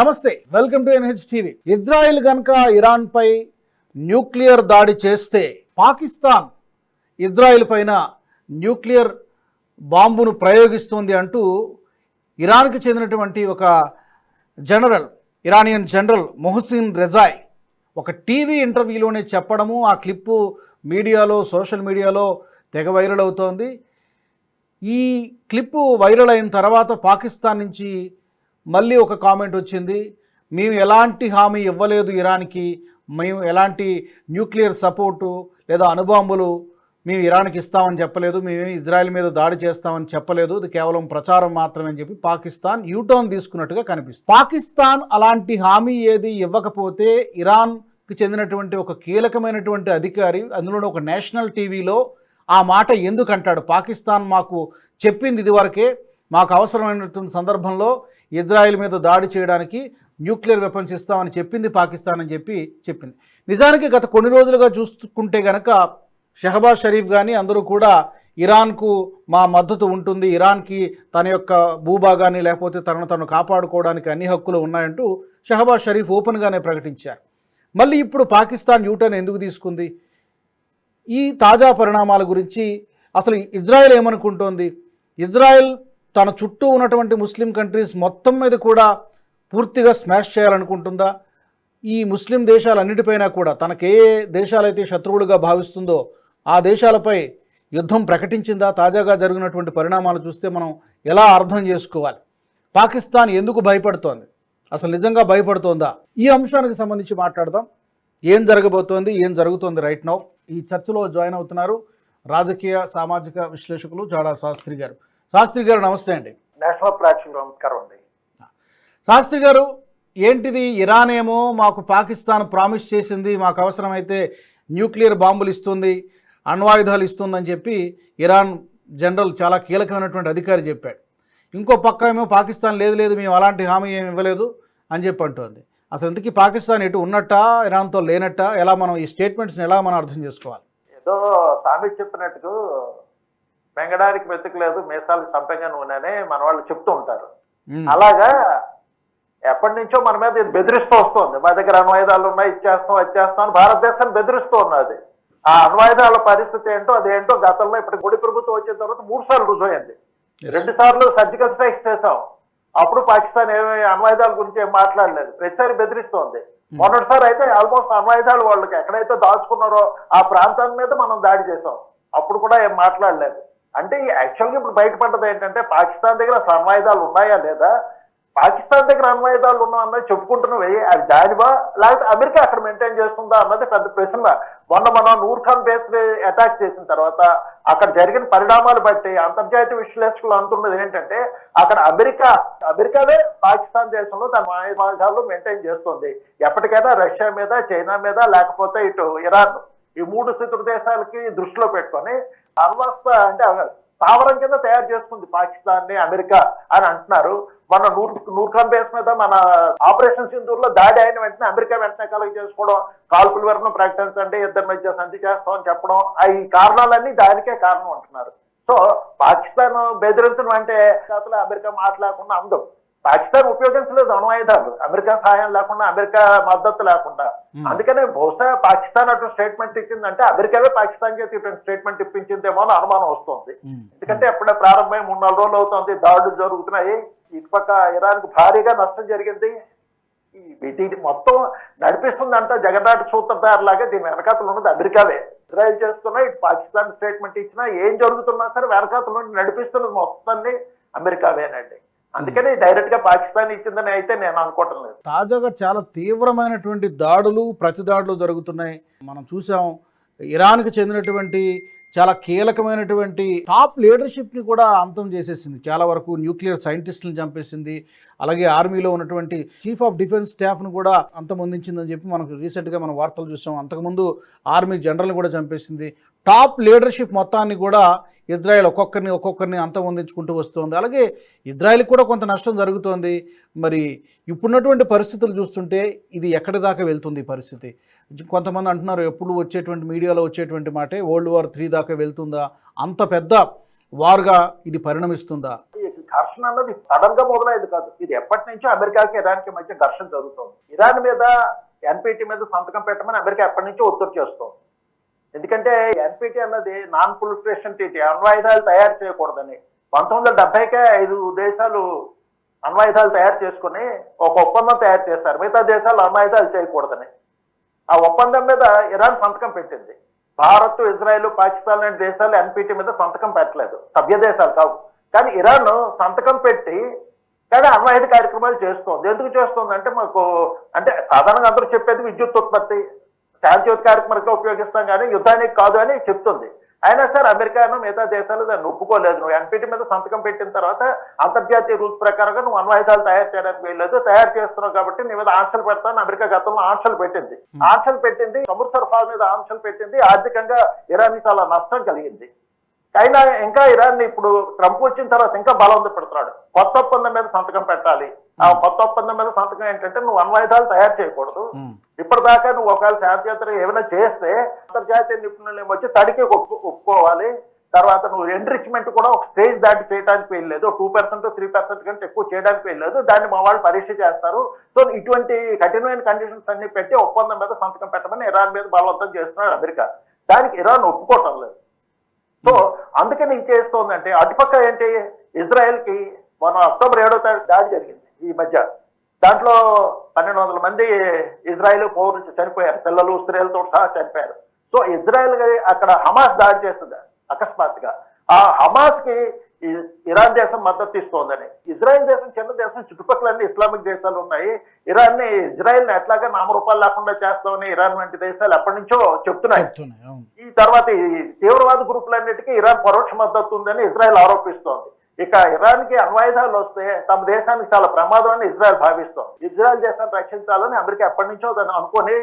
నమస్తే welcome to NH TV. Israel గనక Iran పై న్యూక్లియర్ దాడి చేస్తే పాకిస్తాన్ ఇజ్రాయెల్ పైన న్యూక్లియర్ బాంబును ప్రయోగిస్తుంది అంటూ ఇరాన్కి చెందినటువంటి ఒక general Iranian general Mohsen Rezaei ఒక టీవీ ఇంటర్వ్యూలోనే చెప్పడము ఆ క్లిప్పు మీడియాలో సోషల్ మీడియాలో తెగ వైరల్ అవుతోంది. ఈ క్లిప్పు వైరల్ అయిన తర్వాత పాకిస్తాన్ నుంచి మళ్ళీ ఒక కామెంట్ వచ్చింది మేము ఎలాంటి హామీ ఇవ్వలేదు ఇరాన్కి మేము ఎలాంటి న్యూక్లియర్ సపోర్టు లేదా అణుబాంబులు మేము ఇరాన్కి ఇస్తామని చెప్పలేదు మేము ఇజ్రాయెల్ మీద దాడి చేస్తామని చెప్పలేదు ఇది కేవలం ప్రచారం మాత్రమే అని చెప్పి పాకిస్తాన్ యూటర్న్ తీసుకున్నట్టుగా కనిపిస్తుంది. పాకిస్తాన్ అలాంటి హామీ ఏది ఇవ్వకపోతే ఇరాన్కి చెందినటువంటి ఒక కీలకమైనటువంటి అధికారి అందులో ఒక నేషనల్ టీవీలో ఆ మాట ఎందుకు అంటాడు? పాకిస్తాన్ మాకు చెప్పింది ఇదివరకే మాకు అవసరమైనటువంటి సందర్భంలో ఇజ్రాయెల్ మీద దాడి చేయడానికి న్యూక్లియర్ వెపన్స్ ఇస్తామని చెప్పింది పాకిస్తాన్ అని చెప్పి చెప్పింది. నిజానికి గత కొన్ని రోజులుగా చూసుకుంటే గనక షహబాజ్ షరీఫ్ కానీ అందరూ కూడా ఇరాన్కు మా మద్దతు ఉంటుంది. ఇరాన్కి తన యొక్క భూభాగాన్ని లేకపోతే తనను తను కాపాడుకోవడానికి అన్ని హక్కులు ఉన్నాయంటూ షహబాజ్ షరీఫ్ ఓపెన్గానే ప్రకటించారు. మళ్ళీ ఇప్పుడు పాకిస్తాన్ యూటర్న్ ఎందుకు తీసుకుంది? ఈ తాజా పరిణామాల గురించి అసలు ఇజ్రాయెల్ ఏమనుకుంటోంది? ఇజ్రాయెల్ తన చుట్టూ ఉన్నటువంటి ముస్లిం కంట్రీస్ మొత్తం మీద కూడా పూర్తిగా స్మాష్ చేయాలనుకుంటుందా? ఈ ముస్లిం దేశాలన్నిటిపైన కూడా తనకు ఏ దేశాలైతే శత్రువులుగా భావిస్తుందో ఆ దేశాలపై యుద్ధం ప్రకటించిందా? తాజాగా జరిగినటువంటి పరిణామాలు చూస్తే మనం ఎలా అర్థం చేసుకోవాలి? పాకిస్తాన్ ఎందుకు భయపడుతోంది? అసలు నిజంగా భయపడుతోందా? ఈ అంశానికి సంబంధించి మాట్లాడదాం. ఏం జరగబోతోంది? ఏం జరుగుతోంది రైట్ నౌ ఈ చర్చలో జాయిన్ అవుతున్నారు రాజకీయ సామాజిక విశ్లేషకులు జాడా శాస్త్రి గారు. శాస్త్రి గారు నమస్తే అండి. నేషనల్ ప్రేక్షకులు నమస్కారం అండి. శాస్త్రి గారు ఏంటిది ఇరాన్ ఏమో మాకు పాకిస్తాన్ ప్రామిస్ చేసింది మాకు అవసరమైతే న్యూక్లియర్ బాంబులు ఇస్తుంది అణ్వాయుధాలు ఇస్తుందని చెప్పి ఇరాన్ జనరల్ చాలా కీలకమైనటువంటి అధికారి చెప్పాడు. ఇంకో పక్క ఏమో పాకిస్తాన్ లేదు లేదు మేము అలాంటి హామీ ఏమి ఇవ్వలేదు అని చెప్పి అంటోంది. అసలు ఇంతకీ పాకిస్తాన్ ఎటు ఉన్నట్టా ఇరాన్తో లేనట్టా ఎలా మనం ఈ స్టేట్మెంట్స్ని ఎలా మనం అర్థం చేసుకోవాలి? ఏదో సామి చెప్పినట్టు మెంగడానికి మెతుకులేదు మీసాలు సంపెంగా నూనెనే మన వాళ్ళు చెప్తూ ఉంటారు. అలాగా ఎప్పటి నుంచో మన మీద ఇది బెదిరిస్తూ వస్తుంది. మా దగ్గర అణ్వాయుధాలు ఉన్నాయి ఇచ్చేస్తాం వచ్చేస్తాం అని భారతదేశాన్ని బెదిరిస్తూ ఉన్నది. ఆ అణ్వాయుధాల పరిస్థితి ఏంటో అదేంటో గతంలో ఇప్పుడు గుడి ప్రభుత్వం వచ్చిన తర్వాత మూడు సార్లు రుజువైంది. రెండు సార్లు సర్జికల్ స్ట్రైక్స్ చేశాం. అప్పుడు పాకిస్తాన్ ఏమి అణ్వాయుధాల గురించి ఏం మాట్లాడలేదు. ప్రతిసారి బెదిరిస్తోంది. మొన్నటిసారి అయితే ఆల్మోస్ట్ అణ్వాయుధాలు వాళ్ళకి ఎక్కడైతే దాచుకున్నారో ఆ ప్రాంతం మీద మనం దాడి చేసాం అప్పుడు కూడా ఏం మాట్లాడలేదు. అంటే యాక్చువల్గా ఇప్పుడు బయటపడ్డది ఏంటంటే పాకిస్తాన్ దగ్గర సన్వాయిదాలు ఉన్నాయా లేదా? పాకిస్తాన్ దగ్గర అణ్వాయుధాలు ఉన్నా అన్నది చెప్పుకుంటున్నవి అది దానివా? లేకపోతే అమెరికా అక్కడ మెయింటైన్ చేస్తుందా అన్నది పెద్ద ప్రశ్న. మొన్న మనం నూర్ ఖాన్ బేస్ అటాక్ చేసిన తర్వాత అక్కడ జరిగిన పరిణామాలు బట్టి అంతర్జాతీయ విశ్లేషకులు అంటున్నది ఏంటంటే అక్కడ అమెరికా అమెరికానే పాకిస్తాన్ దేశంలో తన ఆయుధాలు మెయింటైన్ చేస్తుంది. ఎప్పటికైనా రష్యా మీద చైనా మీద లేకపోతే ఇటు ఇరాన్ ఈ మూడు శత్రుదేశాలకి దృష్టిలో పెట్టుకొని అణ్వస్త అంటే స్థావరం కింద తయారు చేసుకుంది పాకిస్తాన్ని అమెరికా అని అంటున్నారు. మన నూర్ నూర్ఖాన్ బేస్ మీద మన ఆపరేషన్ సింధూర్లో దాడి అయిన వెంటనే అమెరికా వెంటనే కలగ చేసుకోవడం కాల్పుల వరకు ప్రకటించండి ఇద్దరి మధ్య సంధి చేస్తామని చెప్పడం ఆ ఈ కారణాలన్నీ దానికే కారణం అంటున్నారు. సో పాకిస్తాన్ బెదిరించడం అంటే అసలు అమెరికా మాట్లాడకుండా అందం. పాకిస్తాన్ ఉపయోగించలేదు అణువాయుధాలు అమెరికా సహాయం లేకుండా అమెరికా మద్దతు లేకుండా. అందుకనే బహుశా పాకిస్తాన్ అటు స్టేట్మెంట్ ఇచ్చిందంటే అమెరికావే పాకిస్తాన్ చేతి స్టేట్మెంట్ ఇప్పించిందేమో అని అనుమానం వస్తుంది. ఎందుకంటే ఎప్పుడే ప్రారంభమై మూడు నాలుగు రోజులు అవుతుంది. దాడులు జరుగుతున్నాయి. ఇటుపక్క ఇరాన్ భారీగా నష్టం జరిగింది. ఈ మొత్తం నడిపిస్తుందంట జగన్నాథ సూత్రధార లాగా దీని వెనకాతలు ఉన్నది అమెరికావే. ఇజ్రాయెల్ చేస్తున్నా ఇటు పాకిస్తాన్ స్టేట్మెంట్ ఇచ్చినా ఏం జరుగుతున్నా సరే వెనకాతల నుండి నడిపిస్తున్నది మొత్తాన్ని అమెరికావేనండి అందుకని డైరెక్ట్గా పాకిస్తాన్ ఇచ్చిందని అయితే నేను అనుకోవటం లేదు. తాజాగా చాలా తీవ్రమైనటువంటి దాడులు ప్రతి దాడులు జరుగుతున్నాయి. మనం చూసాం ఇరాన్కి చెందినటువంటి చాలా కీలకమైనటువంటి టాప్ లీడర్షిప్ని కూడా అంతం చేసేసింది. చాలా వరకు న్యూక్లియర్ సైంటిస్టులను చంపేసింది. అలాగే ఆర్మీలో ఉన్నటువంటి చీఫ్ ఆఫ్ డిఫెన్స్ స్టాఫ్ను కూడా అంతమొందించిందని చెప్పి మనకు రీసెంట్గా మనం వార్తలు చూసాం. అంతకుముందు ఆర్మీ జనరల్ని కూడా చంపేసింది. టాప్ లీడర్షిప్ మొత్తాన్ని కూడా ఇజ్రాయెల్ ఒక్కొక్కరిని ఒక్కొక్కరిని అంతమొందించుకుంటూ వస్తుంది. అలాగే ఇజ్రాయెల్కి కూడా కొంత నష్టం జరుగుతోంది. మరి ఇప్పుడున్నటువంటి పరిస్థితులు చూస్తుంటే ఇది ఎక్కడి దాకా వెళ్తుంది పరిస్థితి? కొంతమంది అంటున్నారు ఎప్పుడు వచ్చేటువంటి మీడియాలో వచ్చేటువంటి మాటే వరల్డ్ వార్ త్రీ దాకా వెళ్తుందా? అంత పెద్ద వార్గా ఇది పరిణమిస్తుందా? ఘర్షణ అన్నది సడన్గా మొదలైంది కాదు. ఇది ఎప్పటి నుంచో అమెరికాకి ఇరాన్కి మధ్య ఘర్షణ జరుగుతుంది. ఇరాన్ మీద ఎన్పిటి మీద సంతకం పెట్టమని అమెరికా ఎప్పటి నుంచో ఒత్తిడి చేస్తుంది. ఎందుకంటే ఎన్పిటి అన్నది నాన్ ప్రొలిఫరేషన్ టీటీ అణ్వాయుధాలు తయారు చేయకూడదని. పంతొమ్మిది వందల డెబ్బైకే ఐదు దేశాలు అణ్వాయుధాలు తయారు చేసుకుని ఒక ఒప్పందం తయారు చేస్తారు మిగతా దేశాలు అణ్వాయుధాలు చేయకూడదని. ఆ ఒప్పందం మీద ఇరాన్ సంతకం పెట్టింది. భారత్ ఇజ్రాయెల్ పాకిస్తాన్ లాంటి దేశాలు ఎన్పిటి మీద సంతకం పెట్టలేదు. సభ్య దేశాలు కావు. కానీ ఇరాన్ సంతకం పెట్టి కానీ అణ్వాయుధ కార్యక్రమాలు చేస్తోంది. ఎందుకు చేస్తుంది అంటే మాకు అంటే సాధారణంగా అందరూ చెప్పేది విద్యుత్ ఉత్పత్తి శాంతియుత కార్యక్రమానికి ఉపయోగిస్తాం కానీ యుద్ధానికి కాదు అని చెప్తుంది. అయినా సరే అమెరికాను మిగతా దేశాలు దాన్ని ఒప్పుకోలేదు. నువ్వు ఎన్పిటి మీద సంతకం పెట్టిన తర్వాత అంతర్జాతీయ రూల్స్ ప్రకారంగా నువ్వు అణ్వాయుధాలు తయారు చేయడానికి వెళ్ళలేదు తయారు చేస్తున్నావు కాబట్టి నీ మీద ఆంక్షలు పెడతాను అమెరికా గతంలో ఆంక్షలు పెట్టింది. ఆంక్షలు పెట్టింది సముద్ర సరఫరా మీద ఆంక్షలు పెట్టింది ఆర్థికంగా ఇరాన్ చాలా నష్టం కలిగింది. అయినా ఇంకా ఇరాన్ ఇప్పుడు ట్రంప్ వచ్చిన తర్వాత ఇంకా బలవంతం పెడుతున్నాడు. కొత్త ఒప్పందం మీద సంతకం పెట్టాలి. ఆ కొత్త ఒప్పందం మీద సంతకం ఏంటంటే నువ్వు అణ్వాయుధాలు తయారు చేయకూడదు. ఉమ్. ఇప్పటిదాకా నువ్వు ఒకవేళ శాంతియాత్ర ఏమైనా చేస్తే అంతర్జాతీయ నిపుణులు వచ్చి తడికి ఒప్పు ఒప్పుకోవాలి. తర్వాత నువ్వు ఎండ్రిచ్మెంట్ కూడా ఒక స్టేజ్ దాటి చేయడానికి వెళ్ళలేదు టూ పర్సెంట్ త్రీ పర్సెంట్ కంటే ఎక్కువ చేయడానికి వెళ్ళలేదు దాన్ని మా వాళ్ళు పరీక్ష చేస్తారు. సో ఇటువంటి కఠినమైన కండిషన్స్ అన్ని పెట్టి ఒప్పందం మీద సంతకం పెట్టమని ఇరాన్ మీద బలవంతం చేస్తున్నాడు అమెరికా. దానికి ఇరాన్ ఒప్పుకోవటం లేదు. సో అందుకని ఏం చేస్తోందంటే అటుపక్క ఏంటి ఇజ్రాయెల్కి మన అక్టోబర్ ఏడో తారీఖు దాడి జరిగింది ఈ మధ్య. దాంట్లో పన్నెండు వందల మంది ఇజ్రాయెల్ పౌరులు చనిపోయారు. పిల్లలు స్త్రీలతో సహా చనిపోయారు. సో ఇజ్రాయెల్ అక్కడ హమాస్ దాడి చేస్తుంది అకస్మాత్తుగా. ఆ హమాస్కి ఇరాన్ దేశం మద్దతు ఇస్తోందని. ఇజ్రాయెల్ దేశం చిన్న దేశం చుట్టుపక్కల అన్ని ఇస్లామిక్ దేశాలు ఉన్నాయి. ఇరాన్ని ఇజ్రాయెల్ని ఎట్లాగా నామరూపాలు లేకుండా చేస్తామని ఇరాన్ వంటి దేశాలు ఎప్పటి నుంచో చెప్తున్నాయి. ఈ తర్వాత ఈ తీవ్రవాద గ్రూపులన్నిటికీ ఇరాన్ పరోక్ష మద్దతు ఉందని ఇజ్రాయెల్ ఆరోపిస్తోంది. ఇక ఇరాన్కి అణ్వాయుధాలు వస్తే తమ దేశానికి చాలా ప్రమాదం అని ఇజ్రాయెల్ భావిస్తోంది. ఇజ్రాయెల్ దేశాన్ని రక్షించాలని అమెరికా ఎప్పటి నుంచో దాన్ని అనుకుని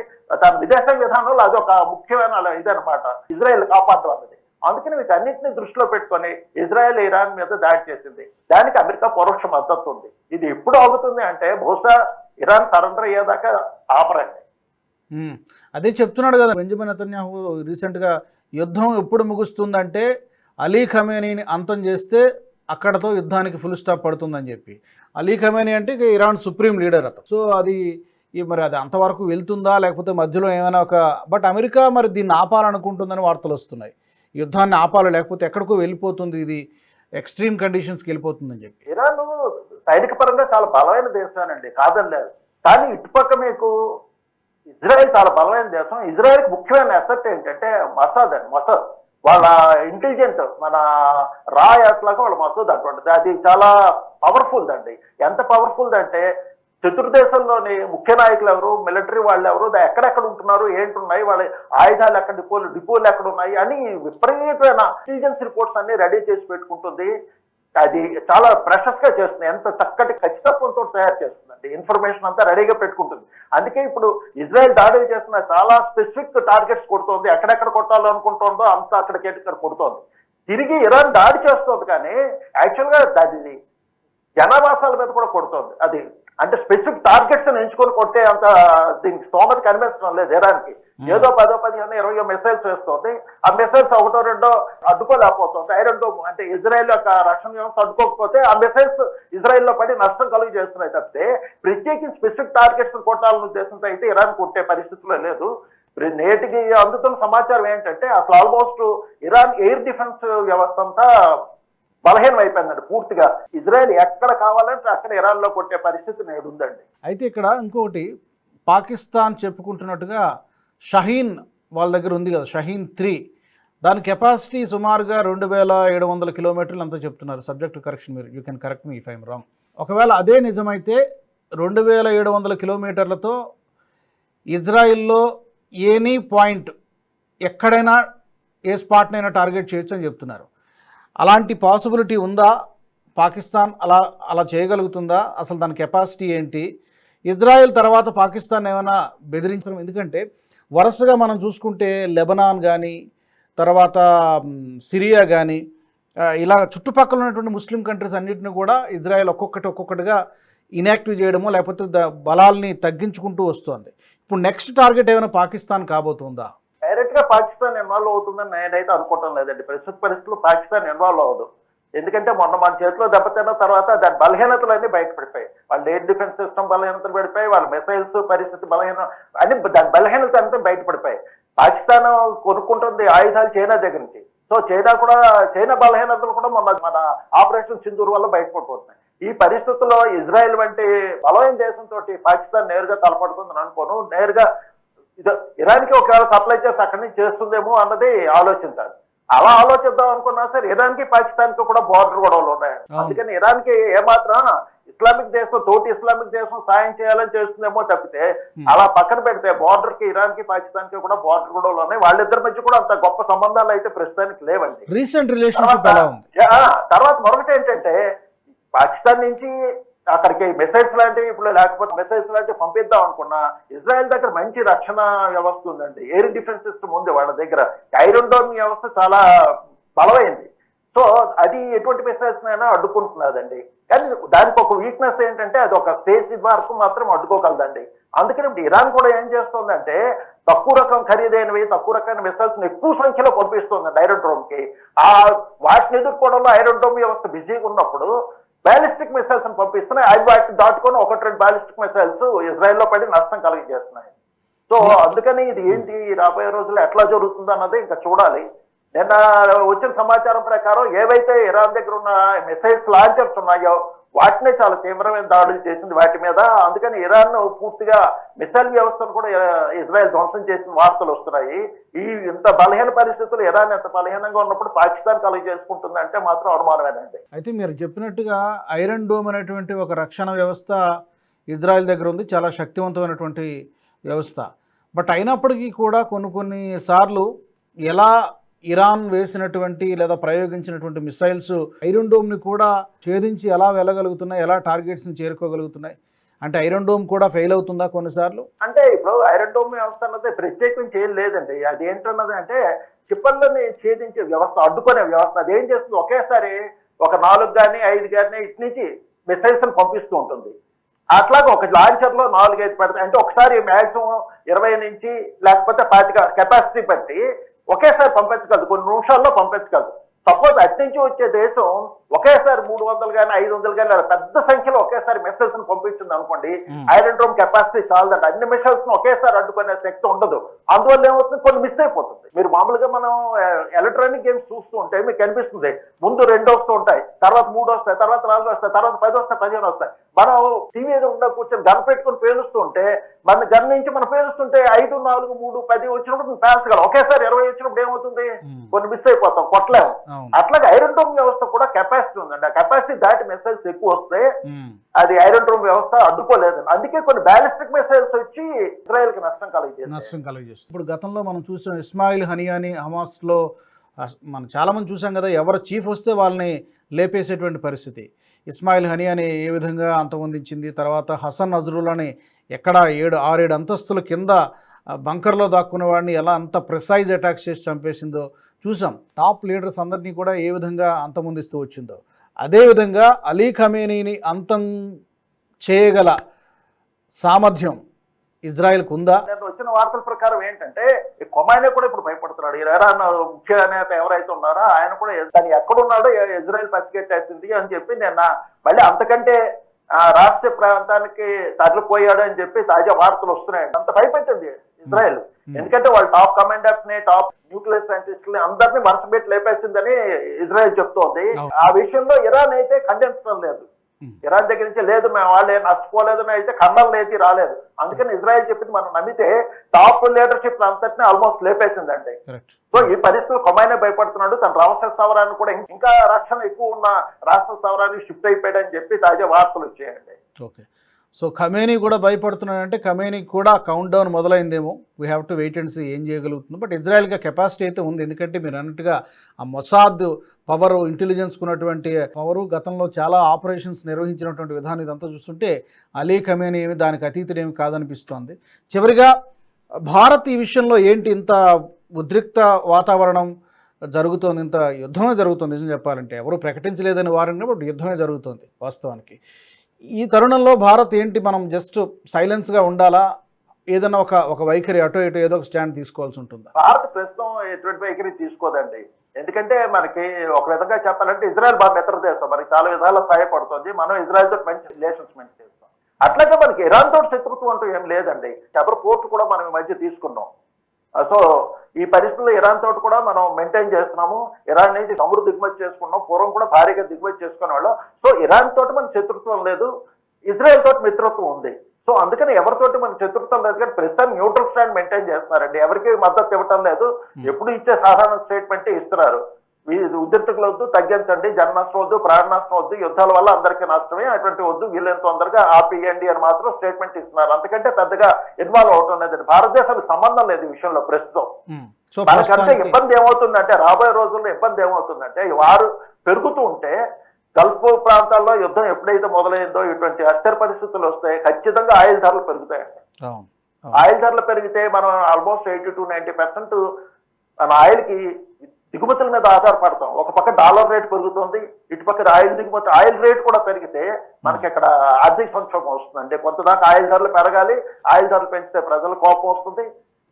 తన విదేశ విధానంలో అది ఒక ముఖ్యమైన ఇదనమాట ఇజ్రాయెల్ కాపాడడం అన్నది అందుకని వీటన్నింటినీ దృష్టిలో పెట్టుకొని ఇజ్రాయెల్ ఇరాన్ మీద దాడి చేసింది. దానికి అమెరికా పరోక్ష మద్దతు ఉంది. ఇది ఎప్పుడు అవుతుంది అంటే బహుశా ఇరాన్ సరెండర్ అయ్యేదాకా ఆపరండి. అదే చెప్తున్నాడు కదా బెంజమిన్ అతన్యాహు రీసెంట్గా యుద్ధం ఎప్పుడు ముగుస్తుందంటే అలీ ఖమేనీని అంతం చేస్తే అక్కడతో యుద్ధానికి ఫుల్ స్టాప్ పడుతుందని చెప్పి. అలీ ఖమేనీ అంటే ఇరాన్ సుప్రీం లీడర్ అతను. సో అది ఈ మరి అది అంతవరకు వెళ్తుందా లేకపోతే మధ్యలో ఏమైనా ఒక బట్ అమెరికా మరి దీన్ని ఆపాలనుకుంటుందని వార్తలు వస్తున్నాయి. యుద్ధాన్ని ఆపాలి లేకపోతే ఎక్కడికో వెళ్ళిపోతుంది ఇది. ఎక్స్ట్రీమ్ కండిషన్స్కి వెళ్ళిపోతుందని చెప్పి. ఇరాన్ సైనిక పరంగా చాలా బలమైన దేశానండి కాదని లేదు. కానీ ఇటుపక్క మీకు ఇజ్రాయెల్ చాలా బలమైన దేశం. ఇజ్రాయెల్కి ముఖ్యమైన ఎసెట్ ఏంటంటే మసాద్ అండి మసాద్. వాళ్ళ ఇంటెలిజెంట్ మన రా వాళ్ళ మసూద్ అటువంటిది అది చాలా పవర్ఫుల్ అండి ఎంత పవర్ఫుల్ అంటే చతుర్దేశంలోని ముఖ్య నాయకులు ఎవరు? మిలిటరీ వాళ్ళు ఎవరు? దా- ఎక్కడెక్కడ ఉంటున్నారు? ఏంటున్నాయి? వాళ్ళ ఆయుధాలు ఎక్కడ? డిపోలు డిపోలు ఎక్కడ ఉన్నాయి? అని విపరీతమైన ఇంటెలిజెన్స్ రిపోర్ట్స్ అన్ని రెడీ చేసి పెట్టుకుంటుంది. అది చాలా ప్రెషస్గా చేస్తుంది. ఎంత చక్కటి ఖచ్చితత్వంతో తయారు చేస్తుందండి. ఇన్ఫర్మేషన్ అంతా రెడీగా పెట్టుకుంటుంది. అందుకే ఇప్పుడు ఇజ్రాయెల్ దాడులు చేస్తున్న చాలా స్పెసిఫిక్ టార్గెట్స్ కొడుతోంది. ఎక్కడెక్కడ కొట్టాలనుకుంటుందో అంతా అక్కడికి ఇక్కడ కొడుతోంది. తిరిగి ఇరాన్ దాడి చేస్తుంది కానీ యాక్చువల్గా అది జనావాసాల మీద కూడా కొడుతోంది. అది అంటే స్పెసిఫిక్ టార్గెట్స్ ఎంచుకొని కొట్టే అంత దీనికి స్తోమత కనిపించడం లేదు ఇరాన్కి ఏదో పదో పదిహేను ఇరవై మిసైల్స్ వేస్తుంది. ఆ మిసైల్స్ ఒకటో రెండో అడ్డుకోలేకపోతుంది. ఐరన్ డోమ్ అంటే ఇజ్రాయెల్ యొక్క రక్షణ వ్యవస్థ అడ్డుకోకపోతే ఆ మిసైల్స్ ఇజ్రాయెల్లో పడి నష్టం కలుగు చేస్తున్నాయి తప్పితే ప్రత్యేకించి స్పెసిఫిక్ టార్గెట్స్ కొట్టాలన్న ఉద్దేశంతో అయితే ఇరాన్ కొట్టే పరిస్థితిలో లేదు. నేటికి అందుతున్న సమాచారం ఏంటంటే అసలు ఆల్మోస్ట్ ఇరాన్ ఎయిర్ డిఫెన్స్ వ్యవస్థ అంతా బలహీనం అయిపోయిందండి. పూర్తిగా ఇజ్రాయెల్ ఎక్కడ కావాలంటే అక్కడ ఇరాన్లో కొట్టే పరిస్థితి నేడు ఉందండి. అయితే ఇక్కడ ఇంకొకటి పాకిస్తాన్ చెప్పుకుంటున్నట్టుగా షహీన్ వాళ్ళ దగ్గర ఉంది కదా షహీన్ త్రీ. దాని కెపాసిటీ సుమారుగా రెండు వేల ఏడు వందల కిలోమీటర్లు అంతా చెప్తున్నారు. సబ్జెక్ట్ కరెక్షన్ మీరు you can correct me if I'm wrong ఒకవేళ అదే నిజమైతే రెండు వేల ఏడు వందల కిలోమీటర్లతో ఇజ్రాయిల్లో ఎనీ పాయింట్ ఎక్కడైనా ఏ స్పాట్నైనా టార్గెట్ చేయొచ్చు అని చెప్తున్నారు. అలాంటి పాసిబిలిటీ ఉందా? పాకిస్తాన్ అలా అలా చేయగలుగుతుందా? అసలు దాని కెపాసిటీ ఏంటి? ఇజ్రాయెల్ తర్వాత పాకిస్తాన్ ఏమైనా బెదిరించడం? ఎందుకంటే వరుసగా మనం చూసుకుంటే లెబనాన్ కానీ తర్వాత సిరియా కానీ ఇలా చుట్టుపక్కల ఉన్నటువంటి ముస్లిం కంట్రీస్ అన్నింటిని కూడా ఇజ్రాయెల్ ఒక్కొక్కటి ఒక్కొక్కటిగా ఇనాక్టివ్ చేయడము లేకపోతే బలాల్ని తగ్గించుకుంటూ వస్తుంది. ఇప్పుడు నెక్స్ట్ టార్గెట్ ఏమైనా పాకిస్తాన్ కాబోతుందా? డైరెక్ట్ పాకిస్తాన్ ఇన్వాల్వ్ అవుతుందని నేనైతే అనుకోవటం లేదండి. ప్రస్తుత పరిస్థితుల్లో పాకిస్తాన్ ఇన్వాల్వ్ అవ్వదు. ఎందుకంటే మొన్న మన చేతిలో దెబ్బతిన్న తర్వాత దాని బలహీనతలన్నీ బయటపడిపోయాయి. వాళ్ళ ఎయిర్ డిఫెన్స్ సిస్టమ్ బలహీనతలు పడిపోయి వాళ్ళ మిసైల్స్ పరిస్థితి బలహీన అన్ని దాని బలహీనత అంతా బయటపడిపోయాయి. పాకిస్తాన్ కొనుక్కుంటుంది ఆయుధాలు చైనా దగ్గర నుంచి. సో చైనా కూడా చైనా బలహీనతలు కూడా మొన్న మన ఆపరేషన్ సింధూర్ వల్ల బయటపడిపోతున్నాయి. ఈ పరిస్థితుల్లో ఇజ్రాయెల్ వంటి బలమైన దేశంతో పాకిస్తాన్ నేరుగా తలపడుతుందని అనుకోను. నేరుగా ఇది ఇరాన్కి ఒకవేళ సప్లై చేసి అక్కడి నుంచి చేస్తుందేమో అన్నది ఆలోచించాలి. అలా ఆలోచిద్దాం అనుకున్నా సరే ఇరాన్కి పాకిస్తాన్కి కూడా బార్డర్ గొడవలు ఉన్నాయి. అందుకని ఇరాన్కి ఏమాత్రం ఇస్లామిక్ దేశం తోటి ఇస్లామిక్ దేశం సాయం చేయాలని చేస్తుందేమో తప్పితే అలా పక్కన పెడితే బార్డర్కి ఇరాన్కి పాకిస్తాన్కి కూడా బార్డర్ గొడవలు ఉన్నాయి. వాళ్ళిద్దరి మధ్య కూడా అంత గొప్ప సంబంధాలు అయితే ప్రస్తుతానికి లేవండి. రీసెంట్ ఆ, తర్వాత మరొకటి ఏంటంటే పాకిస్తాన్ నుంచి అక్కడికి మెసేజ్ లాంటివి ఇప్పుడు లేకపోతే మెసేజ్ లాంటివి పంపిద్దాం అనుకున్నా ఇజ్రాయెల్ దగ్గర మంచి రక్షణ వ్యవస్థ ఉందండి. ఎయిర్ డిఫెన్స్ సిస్టమ్ ఉంది వాళ్ళ దగ్గర. ఐరన్ డోమ్ వ్యవస్థ చాలా బలమైంది. సో అది ఎటువంటి మిసైల్స్ అయినా అడ్డుకుంటున్నదండి. కానీ దానికి ఒక వీక్నెస్ ఏంటంటే అది ఒక స్టేజ్ వరకు మాత్రం అడ్డుకోగలదండి. అందుకని ఇప్పుడు ఇరాన్ కూడా ఏం చేస్తుందంటే తక్కువ రకం ఖరీదైనవి తక్కువ రకమైన మిసైల్స్ ఎక్కువ సంఖ్యలో పంపిస్తుంది ఐరన్ డోమ్కి. ఆ వాటిని ఎదుర్కోవడంలో ఐరన్ డోమ్ వ్యవస్థ బిజీగా ఉన్నప్పుడు బ్యాలిస్టిక్ మిసైల్స్ పంపిస్తున్నాయి. అవి వాటిని దాటుకొని ఒకటి రెండు బ్యాలిస్టిక్ మిసైల్స్ ఇజ్రాయెల్లో పడి నష్టం కలిగజేస్తున్నాయి సో అందుకని ఇది ఏంటి? రాబోయే రోజుల్లో ఎట్లా జరుగుతుంది అన్నది ఇంకా చూడాలి. నిన్న వచ్చిన సమాచారం ప్రకారం ఏవైతే ఇరాన్ దగ్గర ఉన్న మిసైల్స్ లాంచర్స్ ఉన్నాయో వాటినే చాలా తీవ్రమైన దాడులు చేసింది వాటి మీద. అందుకని ఇరాన్ పూర్తిగా మిసైల్ వ్యవస్థను కూడా ఇజ్రాయెల్ ధ్వంసం చేసిన వార్తలు వస్తున్నాయి. ఈ ఇంత బలహీన పరిస్థితులు ఇరాన్ ఎంత బలహీనంగా ఉన్నప్పుడు పాకిస్తాన్ కలిగి చేసుకుంటుంది అంటే మాత్రం అనుమానమేనండి. అయితే మీరు చెప్పినట్టుగా ఐరన్ డోమ్ అనేటువంటి ఒక రక్షణ వ్యవస్థ ఇజ్రాయెల్ దగ్గర ఉంది. చాలా శక్తివంతమైనటువంటి వ్యవస్థ. బట్ అయినప్పటికీ కూడా కొన్ని కొన్ని సార్లు ఎలా ఇరాన్ వేసినటువంటి లేదా ప్రయోగించినటువంటి మిసైల్స్ ఐరన్ డోమ్ని కూడా ఛేదించి ఎలా వెళ్ళగలుగుతున్నాయి ఎలా టార్గెట్స్ని చేరుకోగలుగుతున్నాయి? అంటే ఐరన్ డోమ్ కూడా ఫెయిల్ అవుతుందా కొన్నిసార్లు? అంటే ఇప్పుడు ఐరన్ డోమ్ వ్యవస్థ అన్నది ప్రత్యేకించి ఏం లేదండి. అది ఏంటన్నది అంటే క్షిపణులని ఛేదించే వ్యవస్థ అడ్డుకునే వ్యవస్థ. అది ఏం చేస్తుంది? ఒకేసారి ఒక నాలుగు కానీ ఐదు కానీ ఇటు నుంచి మిసైల్స్ పంపిస్తూ ఉంటుంది. అట్లాగే ఒక లాంచర్లో నాలుగు ఐదు పెడతాయి. అంటే ఒకసారి మ్యాక్సిమం ఇరవై నుంచి లేకపోతే పాతిక కెపాసిటీ బట్టి ఒకేసారి పంపించగలదు. కొన్ని నిమిషాల్లో పంపించగలదు. సపోజ్ అటు నుంచి వచ్చే దేశం ఒకేసారి మూడు వందలు కానీ ఐదు వందలు కానీ లేదా పెద్ద సంఖ్యలో ఒకేసారి మిసైల్స్ పంపించింది అనుకోండి. ఐరన్ డ్రోమ్ కెపాసిటీ చాలదంట అన్ని మిసైల్స్ ఒకేసారి అడ్డుకునే శక్తి ఉండదు. అందువల్ల ఏమవుతుంది? కొన్ని మిస్ అయిపోతుంది. మీరు మామూలుగా మనం ఎలక్ట్రానిక్ గేమ్స్ చూస్తూ ఉంటే మీకు కనిపిస్తుంది ముందు రెండు వస్తూ ఉంటాయి తర్వాత మూడు వస్తాయి తర్వాత నాలుగు వస్తాయి తర్వాత పది వస్తాయి పదిహేను వస్తాయి. మనం టీవీ ఎదురుకుండా కూర్చొని గన్ పెట్టుకుని పేలుస్తూ ఉంటే మన గన్ నుంచి మనం పేలుస్తుంటే ఐదు నాలుగు మూడు పది వచ్చినప్పుడు మనం పేల్చగలం ఒకేసారి ఇరవై వచ్చినప్పుడు ఏమవుతుంది. కొన్ని మిస్ అయిపోతాం కొట్టలేము అట్లాగే ఐరన్ డోమ్ వ్యవస్థ కూడా కెపాసిటీ ఉందండి. ఆ కెపాసిటీ దాటి మిసైల్స్ ఎక్కువ వస్తే. అది ఐరన్ డోమ్ వ్యవస్థ అడ్డుకోలేదు. అందుకే కొన్ని బ్యాలిస్టిక్ మిసైల్స్ వచ్చి ఇజ్రాయెల్కి నష్టం కలిగజేస్తాయి నష్టం కలుగజేస్తుంది ఇప్పుడు గతంలో మనం చూసాం ఇస్మాయిల్ హనియాని హమాస్లో అస్- మనం చాలామంది చూసాం కదా ఎవరు చీఫ్ వస్తే వాళ్ళని లేపేసేటువంటి పరిస్థితి. ఇస్మాయిల్ హనియాని ఏ విధంగా అంతమొందించింది? తర్వాత హసన్ నజరులని ఎక్కడ ఏడు ఆరేడు అంతస్తుల కింద బంకర్లో దాక్కున్న వాడిని ఎలా అంత ప్రిసైజ్ అటాక్ చేసి చంపేసిందో చూసాం. టాప్ లీడర్స్ అందరినీ కూడా ఏ విధంగా అంతమొందిస్తూ వచ్చిందో. అదేవిధంగా అలీ ఖమేనీని అంతం చేయగల సామర్థ్యం ఇజ్రాయెల్కు ఉందా? వచ్చిన వార్తల ప్రకారం ఏంటంటే కొమాయినే కూడా ఇప్పుడు భయపడుతున్నాడు. ఈ ఇరాన్ ముఖ్య నేత ఎవరైతే ఉన్నారో ఆయన కూడా తను ఎక్కడున్నాడో ఇజ్రాయెల్ పసిగట్టేసింది అని చెప్పి నేను మళ్ళీ అంతకంటే రాష్ట్ర ప్రాంతానికి తరలిపోయాడు అని చెప్పి తాజా వార్తలు వస్తున్నాయి అంత భయపెట్టింది ఇజ్రాయెల్. ఎందుకంటే వాళ్ళు టాప్ కమాండర్స్ని టాప్ న్యూక్లియర్ సైంటిస్ట్ని అందరినీ వరుస పెట్టి లేపేసిందని ఇజ్రాయెల్ చెప్తోంది. ఆ విషయంలో ఇరాన్ అయితే ఖండించడం లేదు. ఇరాన్ దగ్గర నుంచి లేదు మేము వాళ్ళు ఏం నష్టపోలేదు అని అయితే ఖండం లేచి రాలేదు. అందుకని ఇజ్రాయెల్ చెప్పింది మనం నమ్మితే టాప్ లీడర్షిప్ అంతటిని ఆల్మోస్ట్ లేపేసిందండి. సో ఈ పరిస్థితులు కొమైనా భయపడుతున్నాడు తన రాష్ట్ర స్థావరాన్ని కూడా ఇంకా రక్షణ ఎక్కువ ఉన్న రాష్ట్ర స్థావరానికి షిఫ్ట్ అయిపోయాడని చెప్పి తాజా వార్తలు వచ్చాయండి. ఓకే. సో ఖమేనీ కూడా భయపడుతున్నాడంటే ఖమేనీకి కూడా count down మొదలైందేమో. We have to wait and see ఏం చేయగలుగుతుంది. బట్ ఇజ్రాయెల్గా కెపాసిటీ అయితే ఉంది. ఎందుకంటే మీరు అన్నట్టుగా ఆ మొసాద్ పవర్ ఇంటెలిజెన్స్కు ఉన్నటువంటి పవరు గతంలో చాలా ఆపరేషన్స్ నిర్వహించినటువంటి విధానం ఇదంతా చూస్తుంటే అలీ ఖమేనీ ఏమి దానికి అతీతుడేమి కాదనిపిస్తోంది. చివరిగా భారత్ ఈ విషయంలో ఏంటి ఇంత ఉద్రిక్త వాతావరణం జరుగుతోంది ఇంత యుద్ధమే జరుగుతుంది నిజం చెప్పాలంటే. ఎవరు ప్రకటించలేదని వారంగా బట్ యుద్ధమే జరుగుతుంది వాస్తవానికి. ఈ తరుణంలో భారత్ ఏంటి? మనం జస్ట్ సైలెన్స్గా ఉండాలా? ఏదైనా ఒక ఒక వైఖరి అటో ఇటో ఏదో ఒక స్టాండ్ తీసుకోవాల్సి ఉంటుంది? భారత్ ప్రస్తుతం ఎటువంటి వైఖరి తీసుకోదండి. ఎందుకంటే మనకి ఒక విధంగా చెప్పాలంటే ఇజ్రాయెల్ బాగా మిత్ర దేశం. మనకి చాలా విధాలు సహాయపడుతుంది మనం ఇజ్రాయెల్తో మంచి రిలేషన్స్ మెయింటైన్ చేస్తాం. అట్లాగే మనకి ఇరాన్ తోటి శత్రుత్వం అంటూ ఏం లేదండి. శబర్ పోర్ట్ కూడా మనం ఈ మధ్య తీసుకున్నాం. సో ఈ పరిస్థితుల్లో ఇరాన్ తోటి కూడా మనం మెయింటైన్ చేస్తున్నాము. ఇరాన్ నుంచి చమురు దిగుమతి చేసుకున్నాం. పూర్వం కూడా భారీగా దిగుమతి చేసుకునే వాళ్ళం సో ఇరాన్ తోటి మనకి శత్రుత్వం లేదు. ఇజ్రాయెల్ తోటి మిత్రత్వం ఉంది. సో అందుకని ఎవరితోటి మనకి శత్రుత్వం లేదు కానీ ప్రస్తుతం న్యూట్రల్ స్టాండ్ మెయింటైన్ చేస్తున్నారండి. ఎవరికి మద్దతు ఇవ్వటం లేదు. ఎప్పుడు ఇచ్చే సాధారణ స్టేట్మెంట్ ఇస్తున్నారు. ఈ ఉద్రిక్తులు వద్దు తగ్గించండి జన నష్టం వద్దు ప్రాణ నష్టం వద్దు యుద్ధాల వల్ల అందరికీ నష్టమే అటువంటి వద్దు వీళ్ళని తొందరగా ఆపేయండి అని మాత్రం స్టేట్మెంట్ ఇస్తున్నారు. అంతకంటే పెద్దగా ఇన్వాల్వ్ అవటం లేదండి భారతదేశానికి సంబంధం లేదు ఈ విషయంలో ప్రస్తుతం. మనకంటే ఇబ్బంది ఏమవుతుందంటే రాబోయే రోజుల్లో ఇబ్బంది ఏమవుతుందంటే వారు పెరుగుతూ ఉంటే గల్ఫ్ ప్రాంతాల్లో యుద్ధం ఎప్పుడైతే మొదలైందో ఇటువంటి అస్థిర పరిస్థితులు వస్తాయి ఖచ్చితంగా ఆయిల్ ధరలు అవును. ఆయిల్ ధరలు పెరిగితే మనం almost eighty to ninety percent మన ఆయిల్కి దిగుమతుల మీద ఆధారపడతాం. ఒక పక్క డాలర్ రేట్ పెరుగుతుంది ఇటు పక్క ఆయిల్ దిగుమతి ఆయిల్ రేట్ కూడా పెరిగితే మనకి ఇక్కడ ఆర్థిక సంక్షోభం వస్తుంది అంటే కొంతదాకా ఆయిల్ ధరలు పెరగాలి ఆయిల్ ధరలు పెంచితే ప్రజల కోపం వస్తుంది.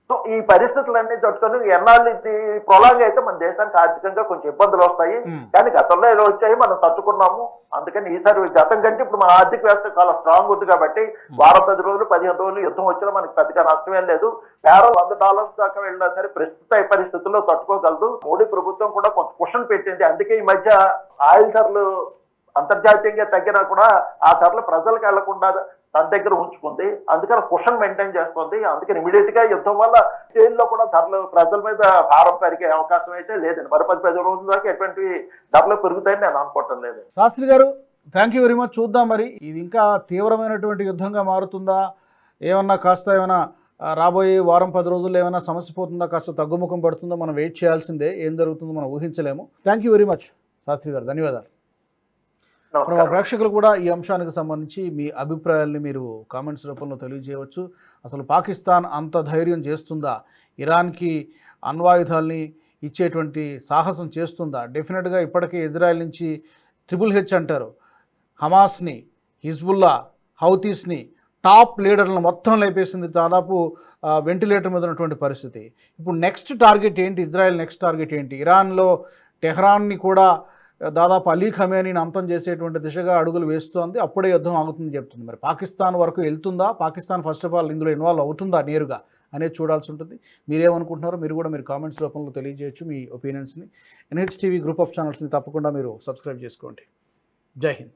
సో ఈ పరిస్థితులన్నీ తట్టుకొని ఎన్నాళ్ళు ఇది ప్రొలాంగ్ అయితే మన దేశానికి ఆర్థికంగా కొంచెం ఇబ్బందులు వస్తాయి. కానీ గతంలో ఏదో వచ్చాయి మనం తట్టుకున్నాము. అందుకని ఈసారి గతం కంటే ఇప్పుడు మన ఆర్థిక వ్యవస్థ చాలా స్ట్రాంగ్ ఉంది కాబట్టి వారం పది రోజులు పదిహేను రోజులు యుద్ధం వచ్చినా మనకి పెద్దగా నష్టమేం లేదు. పేర వంద డాలర్స్ దాకా వెళ్ళినా సరే ప్రస్తుత ఈ పరిస్థితుల్లో తట్టుకోగలదు. మోడీ ప్రభుత్వం కూడా కొంత కుషన్ పెట్టింది. అందుకే ఈ మధ్య ఆయిల్ ధరలు అంతర్జాతీయంగా తగ్గినా కూడా ఆ ధరలు ప్రజలకు వెళ్ళకుండా తన దగ్గర ఉంచుకుంది. అందుకని కుషన్ మెయింటైన్ చేస్తుంది. అందుకని ఇమీడియట్గా యుద్ధం వల్ల జైల్లో కూడా ధరలు ప్రజల మీద భారం పెరిగే అవకాశం అయితే లేదండి. మరి పది పది రోజుల దాకా ఎటువంటి ధరలు పెరుగుతాయని నేను అనుకోవటం లేదు. శాస్త్రి గారు థ్యాంక్ యూ వెరీ మచ్ చూద్దాం మరి. ఇది ఇంకా తీవ్రమైనటువంటి యుద్ధంగా మారుతుందా? ఏమన్నా కాస్త ఏమైనా రాబోయే వారం పది రోజుల్లో ఏమైనా సమస్య పోతుందా? కాస్త తగ్గుముఖం పడుతుందో? మనం వెయిట్ చేయాల్సిందే. ఏం జరుగుతుందో మనం ఊహించలేము. Thank you very much Shastri garu. ధన్యవాదాలు. మన ప్రేక్షకులు కూడా ఈ అంశానికి సంబంధించి మీ అభిప్రాయాల్ని మీరు కామెంట్స్ రూపంలో తెలియజేయవచ్చు. అసలు పాకిస్తాన్ అంత ధైర్యం చేస్తుందా? ఇరాన్కి అణ్వాయుధాల్ని ఇచ్చేటువంటి సాహసం చేస్తుందా? డెఫినెట్గా ఇప్పటికే ఇజ్రాయెల్ నుంచి ట్రిపుల్ హెచ్ అంటారు. హమాస్ని హిజ్బుల్లా హౌతీస్ని టాప్ లీడర్లను మొత్తం లేపేసింది దాదాపు వెంటిలేటర్ మీద ఉన్నటువంటి పరిస్థితి. ఇప్పుడు నెక్స్ట్ టార్గెట్ ఏంటి? ఇజ్రాయెల్ నెక్స్ట్ టార్గెట్ ఏంటి? ఇరాన్లో టెహ్రాన్ని కూడా దాదాపు అలీ ఖమేనీని అంతం చేసేటువంటి దిశగా అడుగులు వేస్తోంది. అప్పుడే యుద్ధం ఆగుతుందని చెప్తుంది. మరి పాకిస్తాన్ వరకు వెళ్తుందా? పాకిస్తాన్ ఫస్ట్ ఆఫ్ ఆల్ ఇందులో ఇన్వాల్వ్ అవుతుందా నేరుగా అనేది చూడాల్సి ఉంటుంది. మీరేమనుకుంటున్నారో మీరు కూడా మీరు కామెంట్స్ రూపంలో తెలియజేయచ్చు మీ ఒపీనియన్స్ని ఎన్హెచ్ టీవీ గ్రూప్ ఆఫ్ ఛానల్స్ని తప్పకుండా మీరు సబ్స్క్రైబ్ చేసుకోండి. జై హింద్.